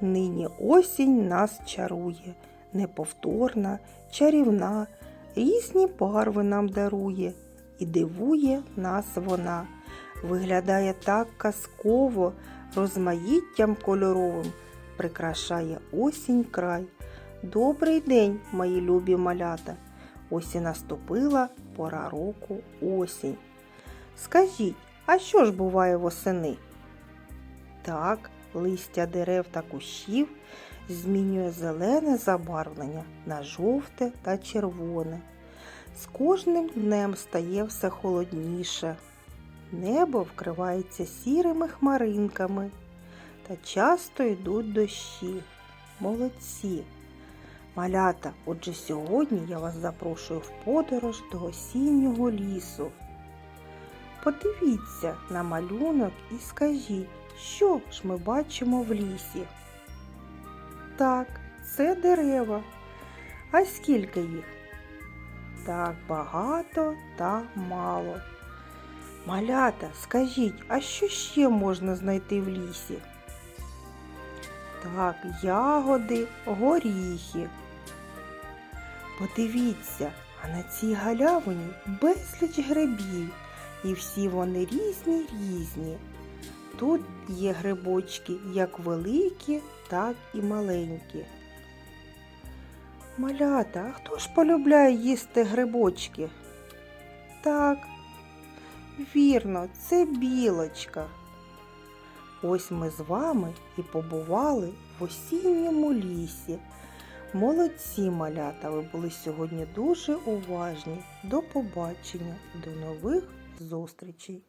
Нині осінь нас чарує, неповторна, чарівна, різні барви нам дарує, і дивує нас вона. Виглядає так казково, розмаїттям кольоровим, прикрашає осінь край. Добрий день, мої любі малята. Ось і наступила пора року осінь. Скажіть, а що ж буває восени? Так, листя дерев та кущів змінює зелене забарвлення на жовте та червоне. З кожним днем стає все холодніше. Небо вкривається сірими хмаринками та часто йдуть дощі. Молодці! Малята, отже сьогодні я вас запрошую в подорож до осіннього лісу. Подивіться на малюнок і скажіть, що ж ми бачимо в лісі? Так, це дерева. А скільки їх? Так багато та мало. Малята, скажіть, а що ще можна знайти в лісі? Так, ягоди, горіхи. Подивіться, а на цій галявині безліч грибів, і всі вони різні різні. Тут є грибочки як великі, так і маленькі. Малята, а хто ж полюбляє їсти грибочки? Так, вірно, це білочка. Ось ми з вами і побували в осінньому лісі. Молодці малята, ви були сьогодні дуже уважні. До побачення, до нових зустрічей!